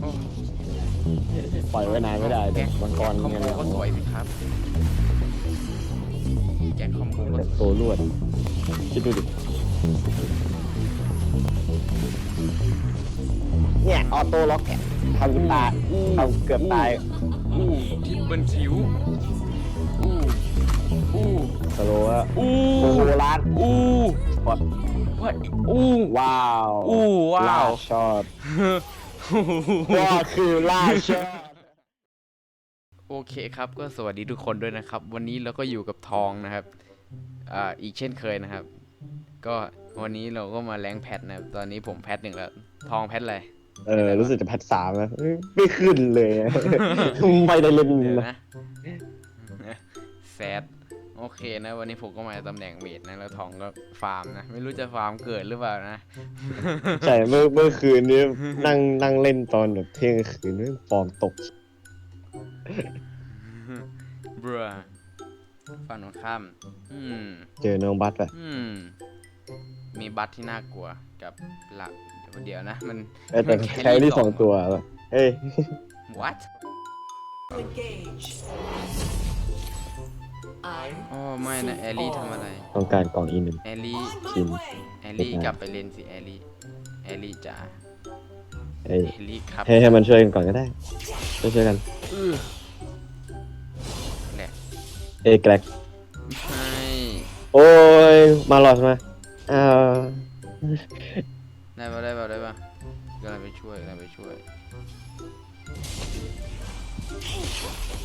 โอ้ปล่อยไว้นานไม่ได้เดี๋ยวมังกรคอมเงี้ยโบเลยก็สวยสิครับแกะคอมโบก็แต่สวยตัวลวด คิดดูดิ เนี่ยออโต้ล็อกเนี่ยทำตายทำเกือบตายอู้ทิปเปิลคิวอู้อู้สโลว์อะอู้โอ้โหล้านอู้สปอตว่าอู้ ว้าวอู้ว้าวล่ช็อต ว่าคือล่าช็อตโอเคครับก็สวัสดีทุกคนด้วยนะครับ วันนี้เราก็อยู่กับทองนะครับอ่าอีกเช่นเคยนะครับ ก็วันนี้เราก็มาแรงแพทนะครับตอนนี้ผมแพทหนึ่งแล้วทองแพทอะไรเออ รู้สึกจะแพทสามนะเอ้ยไม่ขึ้นเลยอะไม่ได้เล่นเดี๋ยวนะนะแซด โอเคนะวันนี้ผมก็มาตำแหน่งเมดนะแล้วทองก็ฟาร์มนะ ไม่รู้จะฟาร์มเกิดหรือเปล่านะ ใช่เมื่อเมื่อคืนนี้นั่งนั่งเล่นตอนแบบเที่ยงคืนนี่ฟอร์มตกบรัวฝั่งตรงข้ามอืมเจอน้องบัสอะอืม มีบัตที่น่ากลัวกับหลักเดี๋ยวนะ มันเอ้ยแต่มันใช้ที่สองตัวว่ะเฮ้ย what Engage. I'm อ๋อไม่นะแอลลี่ทำอะไรต้องการกล่องอีกหนึ่งแอลลี่ on Kim. my way. แอลลี่กลับไปเล่นสิแอลลี่แอลลี่จ๋าเอ้ยแอลลี่ครับให้ให้มันช่วยกันก่อนก็ได้ ช่วยช่วยกัน อื้อแหละเอ้ยแกลกใช่โอ้ย มาหลอดมาอ้าวได้ปะได้ปะได้ปะกำลังไปช่วยกำลังไปช่วย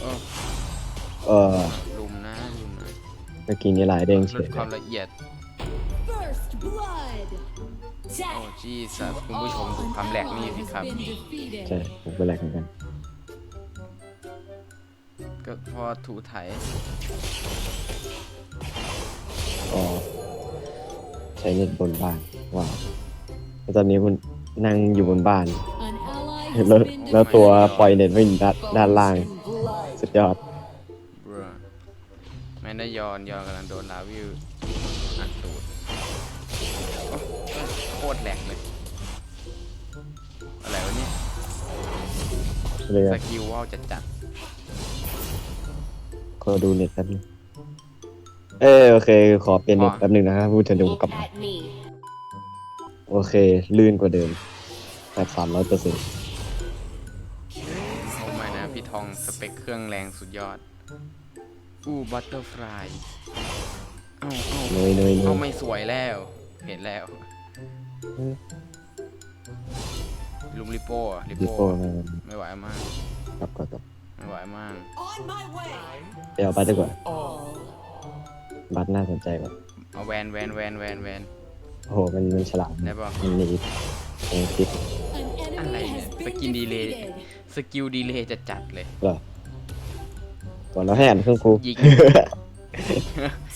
โอ้เออ มื่อกี้นี้หลายเด้งเฉลดยความละเอียด First blood. โอ้จีสัสคุณผู้ชมดูความแหลกนี่สิครับ Been defeated. ใช่ผมเป็นแหลกเหมือนกัน ก็พอถูไถอ๋อใช้เน็ตบนบ้านว้าวแล้วตอนนี้คุณนั่งอยู่บนบ้าน An ally แล้ว has been แล้วตัว defeated. ปล่อยเน็ตไม่อยู่ด้านด้านล่าง Focus in blood. สุดยอดบรัว แม่ได้ยอนยอนกำลังโดนลาวิวอัดตูดโอ้โคตรแหลกเลย อะไรวะเนี่ยเลยสกิลว่าวจัดจัดขอดูเน็ตแป๊บนึงเออโอเค ขอเปลี่ยนเน็ตแป๊บนึงนะครับพูดถึงเดี๋ยวผม Look กลับมา at me. โอเค ลื่นกว่าเดิมแบบสามร้อยเปอร์เซ็นต์โอ้ไม่นะ พี่ทองสเปคเครื่องแรงสุดยอด อู้บัตเตอร์ฟลายเอ้าเอ้าเนยเนยเนเอาไม่สวยแล้ว เห็นแล้วลุมลิโป้อะลิดิโป้โป้มาไม่ไหวมากกลับก่อนต่อไม่ไหวมาก On my way. เดี๋ยวเอาบัตรดีกว่า All บัตรน่าสนใจกว่าเอาแวนแวนแวนแวนแวนโอ้โหมันมันฉลาดได้ปะ มันหนีเองคิด An อะไร enemy เนี่ย has ส been กินดีเลย์ defeated. สกิลดีเลย์จะจัดเลย เหรอ ก่อนแล้วให้อ่านเครื่องกูยิง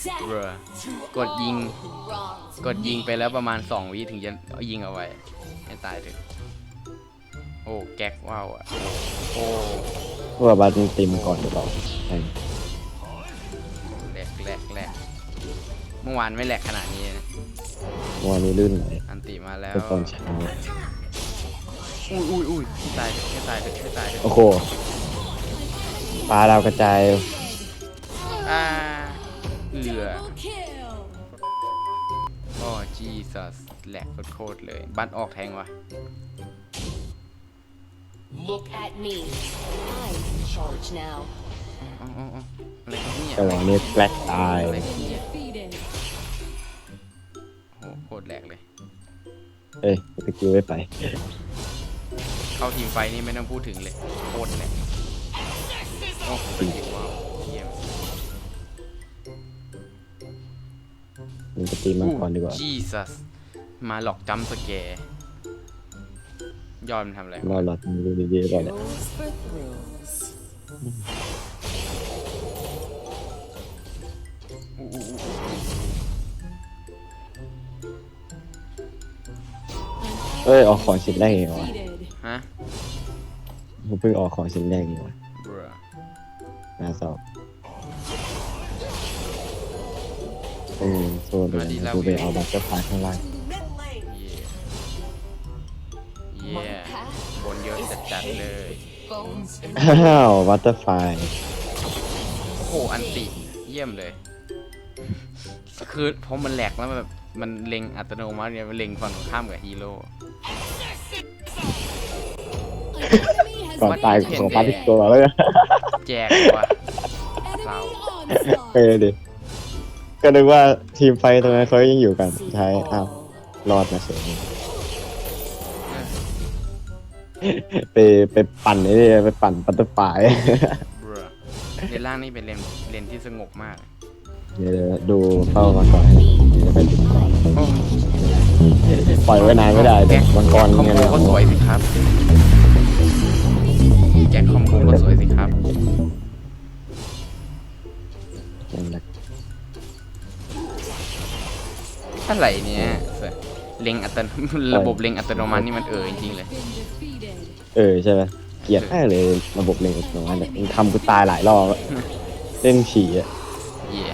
Death เบรอ to กดยิง all who wronged กดยิงไปแล้วประมาณ 2 วิถึงจะเอายิงเอาไว้ ให้ตายเถอะโอ้ แก๊กว้าวอะ โอ้ว่าบัตรมันตีมก่อนหรือเปล่าใช่แหลกแหลกแหลกเมื่อวานไม่แหลกขนาดนี้นะเมื่อวานนี้ลื่นหน่อยอันติมาแล้วเป็นตอนเช้าอุ้ยอุ้ยอุ้ยให้ตายเถอะให้ตายเถอะให้ตายเถอะโอ้โห ปลาดาวกระจายอ่าเอือ double kill. โอ้จีสัสแหลกโคตรๆเลย บัตรออกแทงวะ Look at me. I'm in charge now. อ๋ออ๋ออ๋ออะไรกันเนี่ยจังหวะนี้แบล็กตายอะไร Been เนี่ย defeated. โอ้โหโคตรแหลกเลย เอ้ยตะกิ้วไม่ไป เข้าทีมไฟนี่ไม่ต้องพูดถึงเลยโคตรแหลก โอ้สกิลว้าวเยี่ยมมันจะตีมังกรดีกว่าจีสัสมาหลอกจัมสแกร์ยอดมันทำอะไรรอหลอดดูดีๆก่อนแหละเอ้ยออกของชิ้นแรกเองวะฮะผมเพิ่งออกของชิ้นแรกเองวะาสอบเออโซนเลยนะกูไปเอาบัตรเจ้าพายข้างล่าง to mid lane. เย่เย่ My path บนเยอะจัดๆเลย Bones and อ้าวบัตเตอร์ไฟโอ้โหอันติเยี่ยมเลย คือเพราะมันแหลกแล้วมันแบบมันเล็งอัตโนมัติเนี่ยมันเล็งฝั่งตรงข้ามกับฮีโร่ ก่อนตายของปาทิกตัวแล้วกันแจกว่ะเรา เออดิก็นึกว่าทีมไฟตรงนั้นเขายังอยู่กันสุดท้ายอ้าวรอดมาเฉยไปไปปั่นไอ้นี่ไปปั่นบัตเตอร์ไฟเบรอเลนล่างนี่เป็นเลนเลนที่สงบมาก เดี๋ยวดูเฝ้ามาก่อนเดี๋ยวไปติดต่อโอ้ปล่อยไว้นานไม่ได้เดี๋ยวมังกรคอมเงี้ยโบเลยก็สวยสิครับ แจ็คคอมโบก็สวยสิครับนั่นแหละ อะไรเนี่ยเล็งอัตโนระบบเล็งอัตโนมัตินี่มันเออจริงๆเลยเออใช่ไหมเกลียดแค่เลยระบบเล่นอัตโนมัติเนี่ยมันทำกูตายหลายรอบอะเล่นฉี่อะเย่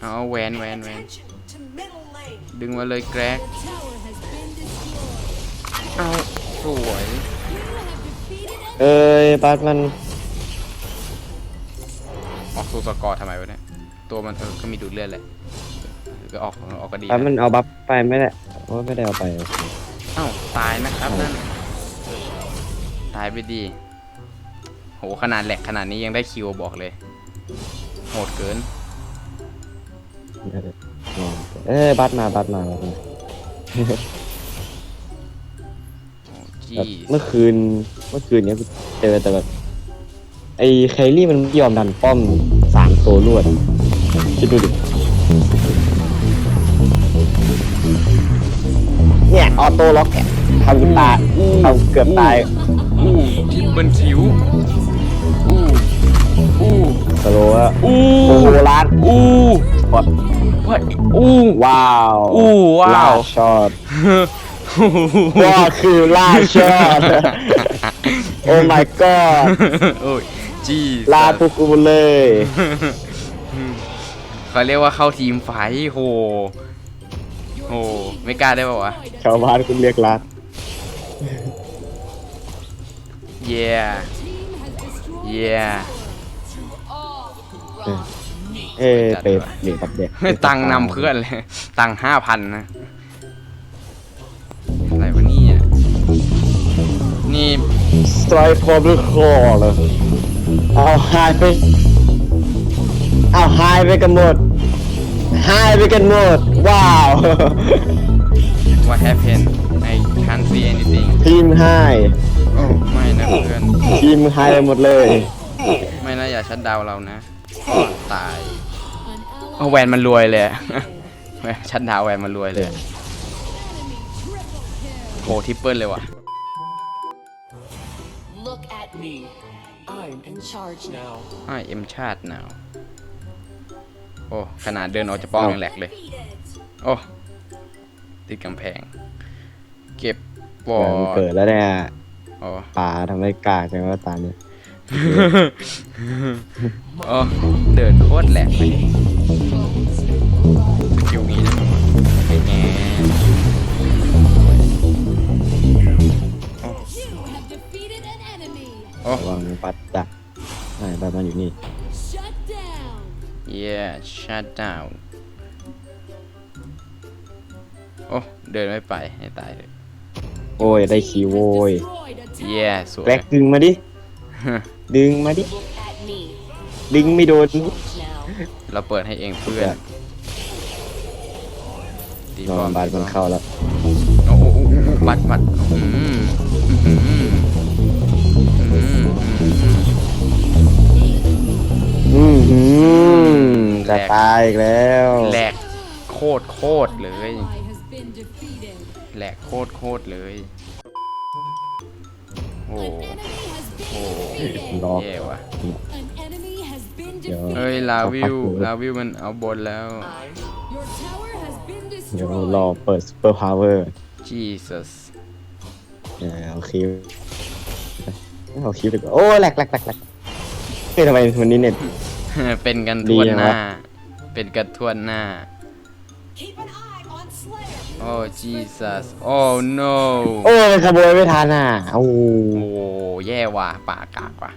เอาแวนแวนแวน Attention to middle lane. ดึงมาเลยแกรกเอาสวยเอ้ยบัสมัน ออกสู่สกอร์ทำไมวะเนี่ย ตัวมันเออก็มีดูดเลือดแหละก็ออกออกก็ดีบัสมันเอาบัฟไปไม่ได้ว่าไม่ได้เอาไปเอ้าตายนะครับนั่นตายไปดี โหขนาดแหลกขนาดนี้ยังได้คิวบอกเลย โหดเกิน เอ้ยบัสมาบัสมาบัสมาโอ้จีแบบเมื่อคืนเมื่อคืนเนี้ยกูเจอแต่แบบไอ้ไคลี่มันไม่ยอมดันป้อม สามตัวรวด คิดดูดิเนี่ย ออโต้ล็อกแกทำกูตายทำเกือบตายอู้ทิปเปิลคิวอู้อู้สโลว์อะอู้โอ้โหล้านอู้กดว่าอู้ว้าวอู้ว้าวล่ช็อตว้าวคือล่าช็อตโอ้ my god โอ้ย จีลาทุกกูเลย เขาเรียกว่าเข้าทีมไฟท์โหโหไม่กล้าได้ป่าวะชาวบ้านคุณเรียกรัดเย่เย่เอ้ยเปรตเหลียกับเด็กตังค์นำเพื่อนเลย ตังห้าพันนะ อะไรวะเนี่ยนี่สไตร์คอร์บคอเลย เอาหายไป เอาหายไปกันหมด หายไปกันหมด ว้าว what happened I can't see anything ทีมหาย โอ้ไม่นะเพื่อน ทีมหายไปหมดเลย ไม่นะอย่าชัดดาวน์เรานะอ้อตายเอาแวนมันรวยเลยอะ แวนชัดดาวน์แวนมันรวยเลยอะโหทิปเปิลเลยว่ะ Look at me. I'm in charge now. ไอเอ็มชาติหนาวโอ้ขนาดเดินออกจากป้อมยังแหลกเลย โอ้ติดกำแพง เก็บบอมันดเกิดแล้วเนี่ยอ๋อป่าทำให้กากจังว่าตาเนี่ยอ๋อเดินโคตรแหลกเลย โอ้ระวังปัดจับใช่ปัดมันอยู่นี่ yeah shut down โอ้เดินไม่ไปให้ตายเลย โอ้ย ได้คีย์โว้ย yeah สวย แบล็กดึงมาดิ ดึงมาดิ Look at me. ดึงไม่โดน Now. เราเปิดให้เองเพื่อน ตีนอนบาดมันเข้าแล้ว โอ้โหโอ้โหโอ้โหบัดบัดอืม อืมอือหือจะตายอีกแล้วแหลกโคตรโคตรเลย แหลกโคตรโคตรเลย โอ้โหล็อกแย่ว่ะเดี๋ยวเฮ้ย ลาวิวสักพักลาวิวมันเอาบนแล้ว เดี๋ยวรอเปิดซูเปอร์พาวเวอร์ Jesus เดี๋ยวเอาคิวเอาคิวดีกว่าโอ้ยแหลกแหลกแหลกแหลกเฮ้ยทำไมวันนี้เน็ต เป็นกันทั่วดีนะหน้าวะเป็นกันทั่วหน้า Keep an eye on Slayer. โอ้ Jesus โอ้ no โอ้ยขโมยไม่ทันอะโอ้โหโอ้แย่ว่ะป่ากากว่ะ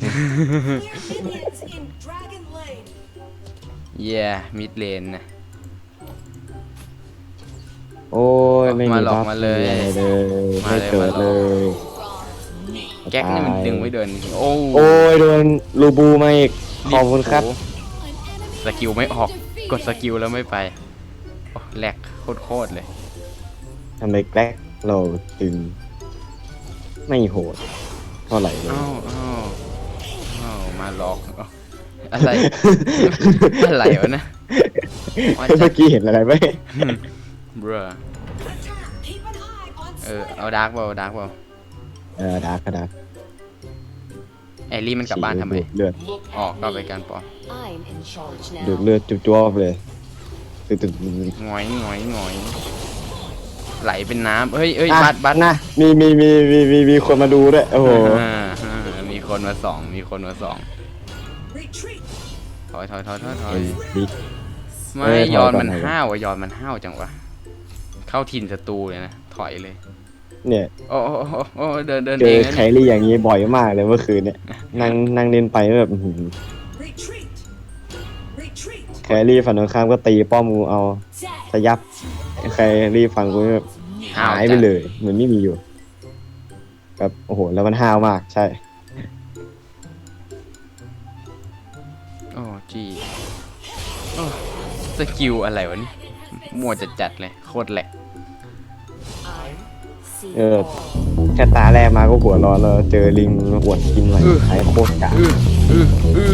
Clear minions in Dragon Lane. เย่มิดเลนนะโอ้ยไม่มามีหลอกบัฟมาเลยอะไรเลยมาไม่เลยเกิดมาหลเลอกย แก๊กนี่มันดึงไว้เดินจริงๆโอ้โอ้ยโดนลูบูมาอีก ขอบคุณครับโอ้สกิลไม่ออก กดสกิลแล้วไม่ไปโอ้แหลกโคตรๆเลยทำไมแกลกเราถึง ไม่โหดเท่าไหร่เลยอ้าวอ้าวอ้าวมาหลอกอ้าวอะไร อะไรวะนะว่าจะเมื่อกี้เห็นอะไรไหม เบรอ Attack. Keep an eye on เออ Slayer. เอาดาร์กเปล่าดาร์กเปล่า เออดาร์กก็ดาร์กแอลลี่มันกลับบ้านทำไมดูดเลือดออกก็ไปการปอ I'm in charge ดูด now. เลือดจุ๊บๆเลยตึ๊ดตึ๊ดหงอยหงอยหงอย ไหลเป็นน้ำเฮ้ยเอ้ยอะบัตรบัตรนะมีมีมีมีมีมีคนมาดูด้วยโอ้โหอ่าอ่ามีคนมาสอง มีคนมาสอง Retreat. ถอยถอยถอยถอยถอยเอ้ยดี ไม่เอ้ยถอยยอนก่อนมันถอยก่อน ห้าวอะยอนมันห้าวจังวะ เข้าถิ่นศัตรูเลยนะ ถอยเลย เนี่ยโอ้โอ้โอ้โอ้เดินเดินเจเอองแคนะรี่อย่างนี้บ่อยมากเลยเมื่อคืนเนี่ยนั่งนั่งเล่นไปแบบอื้อหือ Retreat. Retreat. แครี่ฝั่งตรงข้ามก็ตีป้อมกูเอา Dead. สยับแครี่ฝั่งกูแบบห้าวหายไปเลยเหมือนไม่มีอยู่แบบโอ้โหแล้วมันห้าวมากใช่ โอ้จีโอ้สกิลอะไรวะนี่มั่วจัดจัดๆเลยโคตรแหลก I see เออ all. แค่ตาแรกมาก็หัวร้อนแล้วเจอลิงหวดกินไหลหายโคตรกะอื้ออื้ออื้อ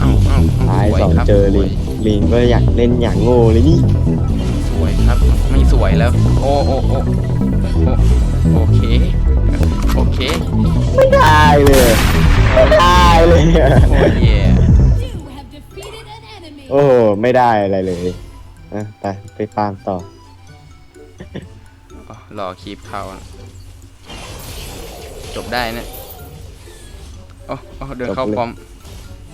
เอ้าเอ้าเอ้าตายสวยสองครับเจอลิงลิงก็อยากเล่นอย่างโง่เลยนี่สวยครับ ไม่สวยแล้ว โอ้โอ้โอ้โอ้โอเค โอเค ไม่ได้เลยไม่ได้เลยโอ้เย่ You have defeated an enemy. โอ้โหไม่ได้อะไรเลยอะไปไปฟาร์มต่ออ๋อ รอคลิปเข้านะจบได้นะโอ้โอ้เดินเข้าป้อม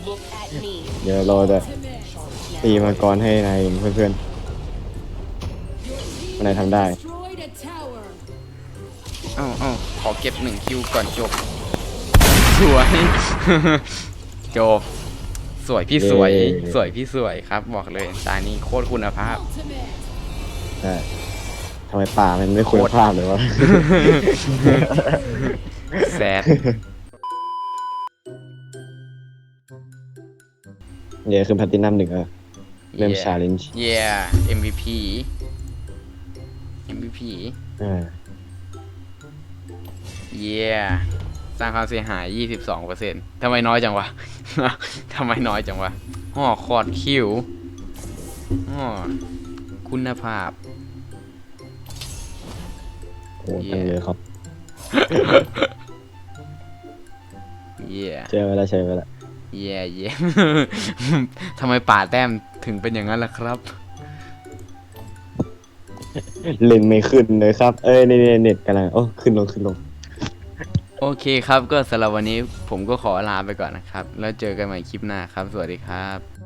Look at me. เดี๋ยวเราจะ Ultimate. Charge now. ตีมังกรให้นายเพื่อน Team อะไรทำได้ Destroyed a tower. เอ้าเอ้าขอเก็บหนึ่งคิวก่อนจบ สวย จบ สวยพี่สวย เย้ สวยพี่สวยครับ บอกเลยตานี้โคตรคุณภาพ Ultimate. ๆใช่ ทำไมป่ามันไม่คุณภาพเลยวะ แซดเดี๋ยวคือแพลตินัมหนึ่งอะเริ่มชาเลนจ์ yeah MVP MVP อ่า yeah สร้างความเสียหาย 22%ทำไมน้อยจังวะ ทำไมน้อยจังวะห่อคอร์ดคิวห่อคุณภาพ โอ้ตั้งเยอะครับ yeah เจอไปแล้วเจอไปแล้ว yeah yeah ทำไมป่าแต้มถึงเป็นอย่างนั้นล่ะครับ เล่นไม่ขึ้นเลยครับ เอ้ยนี่เน็ตกำลังโอ้ขึ้นลงขึ้นลง โอเคครับก็สำหรับวันนี้ผมก็ขอลาไปก่อนนะครับ แล้วเจอกันใหม่คลิปหน้าครับ สวัสดีครับ